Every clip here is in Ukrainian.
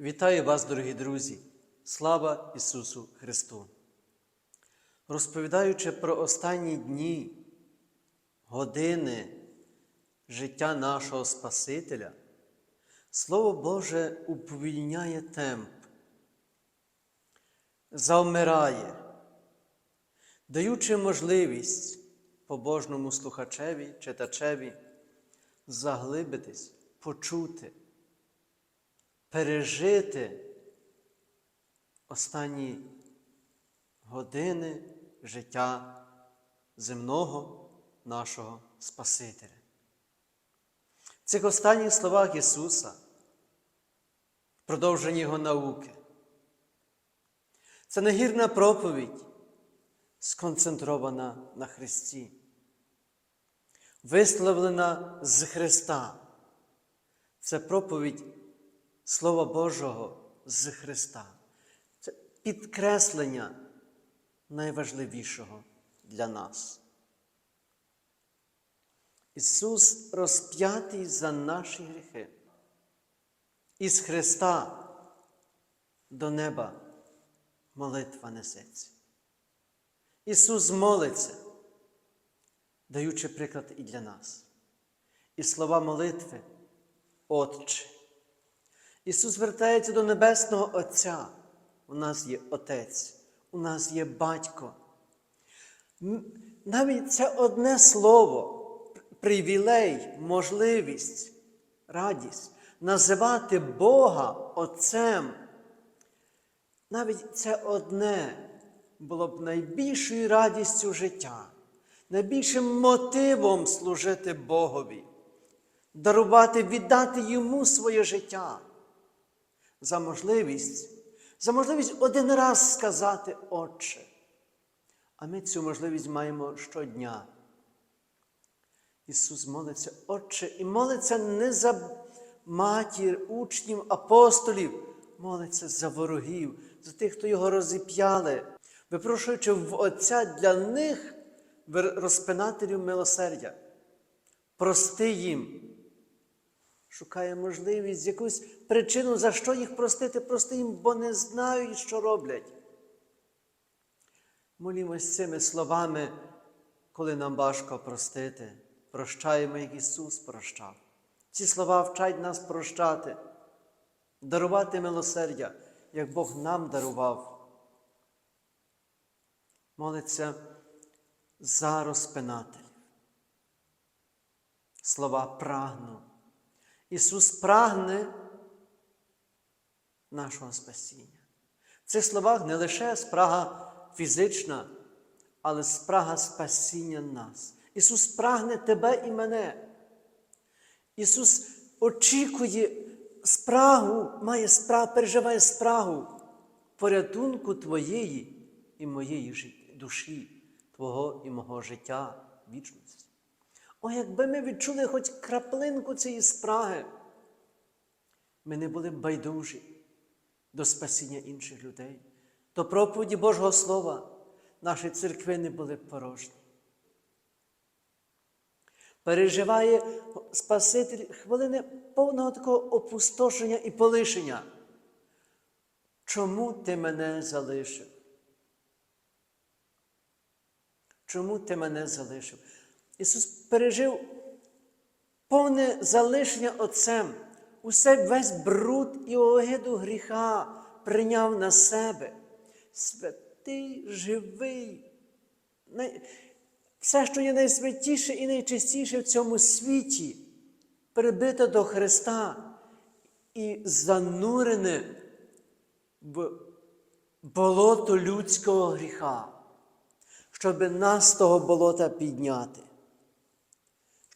Вітаю вас, дорогі друзі! Слава Ісусу Христу! Розповідаючи про останні дні, години життя нашого Спасителя, Слово Боже уповільняє темп, завмирає, даючи можливість побожному слухачеві, читачеві заглибитись, почути пережити останні години життя земного нашого Спасителя. В цих останніх словах Ісуса, продовження Його науки, це нагірна проповідь, сконцентрована на Христі, висловлена з Христа. Це проповідь Слова Божого з Христа. Це підкреслення найважливішого для нас. Ісус розп'ятий за наші гріхи. Із Христа до неба молитва несеться. Ісус молиться, даючи приклад і для нас. І слова молитви, Отче. Ісус звертається до Небесного Отця. У нас є Отець, у нас є Батько. Навіть це одне слово, привілей, можливість, радість називати Бога Отцем. Навіть це одне було б найбільшою радістю життя, найбільшим мотивом служити Богові, дарувати, віддати Йому своє життя за можливість, за можливість один раз сказати Отче. А ми цю можливість маємо щодня. Ісус молиться, Отче, і молиться не за матір, учнів, апостолів, молиться за ворогів, за тих, хто його розіп'яли, випрошуючи в Отця для них розпинателів милосердя. Прости їм. Шукає можливість, якусь причину, за що їх простити, прости їм, бо не знають, що роблять. Молімось цими словами, коли нам важко простити, прощаємо, як Ісус прощав. Ці слова вчать нас прощати, дарувати милосердя, як Бог нам дарував. Молиться за розпинателів. Слова прагну. Ісус прагне нашого спасіння. В цих словах не лише спрага фізична, але спрага спасіння нас. Ісус прагне тебе і мене. Ісус очікує спрагу, має спрагу, переживає спрагу порятунку Твоєї і моєї душі, Твого і мого життя вічності. О, якби ми відчули хоч краплинку цієї спраги, ми не були б байдужі до спасіння інших людей, до проповіді Божого Слова, наші церкви не були б порожні. Переживає Спаситель хвилини повного такого опустошення і полишення. Чому ти мене залишив? Чому ти мене залишив? Ісус пережив повне залишення Отцем. Усе весь бруд і огиду гріха прийняв на себе. Святий, живий, все, що є найсвятіше і найчистіше в цьому світі, прибито до Христа і занурене в болото людського гріха, щоб нас з того болота підняти,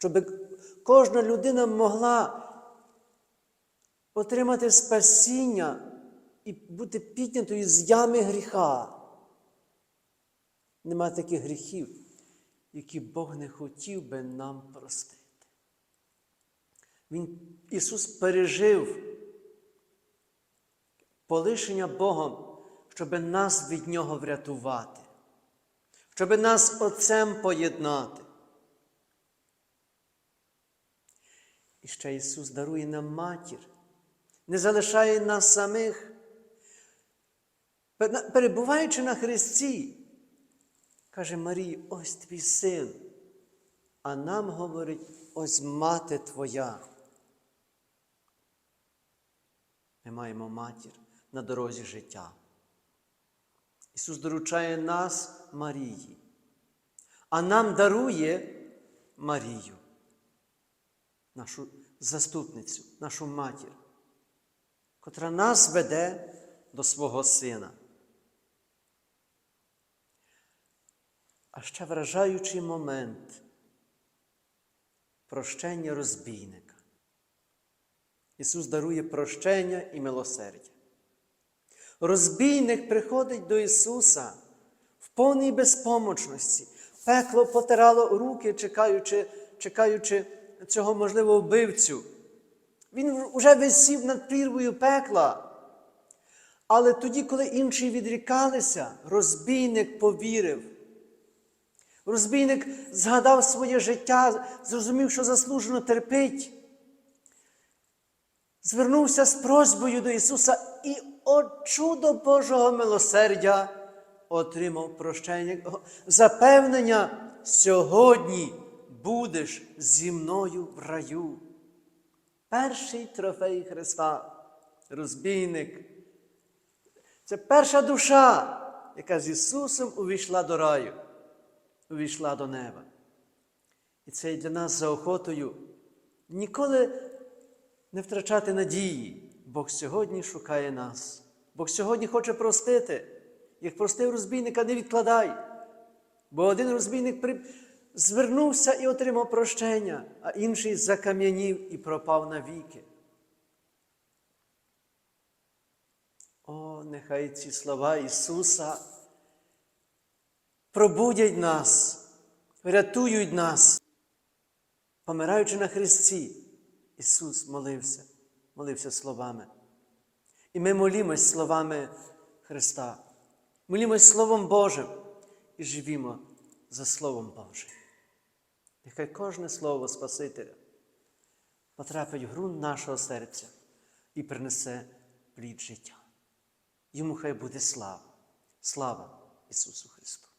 щоб кожна людина могла отримати спасіння і бути піднятою з ями гріха. Нема таких гріхів, які Бог не хотів би нам простити. Він, Ісус пережив полишення Богом, щоб нас від Нього врятувати, щоб нас Отцем поєднати. І ще Ісус дарує нам матір, не залишає нас самих. Перебуваючи на Христі, каже Марії, ось твій син. А нам говорить, ось мати твоя. Ми маємо матір на дорозі життя. Ісус доручає нас Марії, а нам дарує Марію, нашу заступницю, нашу матір, котра нас веде до свого Сина. А ще вражаючий момент прощення розбійника. Ісус дарує прощення і милосердя. Розбійник приходить до Ісуса в повній безпомочності. Пекло потирало руки, чекаючи, чекаючи цього можливого вбивцю. Він вже висів над прірвою пекла. Але тоді, коли інші відрікалися, розбійник повірив. Розбійник згадав своє життя, зрозумів, що заслужено терпить. Звернувся з просьбою до Ісуса і от чудо Божого милосердя отримав прощення, запевнення, сьогодні будеш зі мною в раю. Перший трофей Христа, розбійник. Це перша душа, яка з Ісусом увійшла до раю, увійшла до неба. І це для нас за охотою ніколи не втрачати надії. Бог сьогодні шукає нас. Бог сьогодні хоче простити. Як простив розбійника, не відкладай. Бо один розбійник при... звернувся і отримав прощення, а інший закам'янів і пропав навіки. О, нехай ці слова Ісуса пробудять нас, врятують нас. Помираючи на Христі, Ісус молився, молився словами. І ми молімось словами Христа, молімось Словом Божим і живімо за Словом Божим. Нехай кожне слово Спасителя потрапить в грунт нашого серця і принесе плід життя. Йому хай буде слава. Слава Ісусу Христу!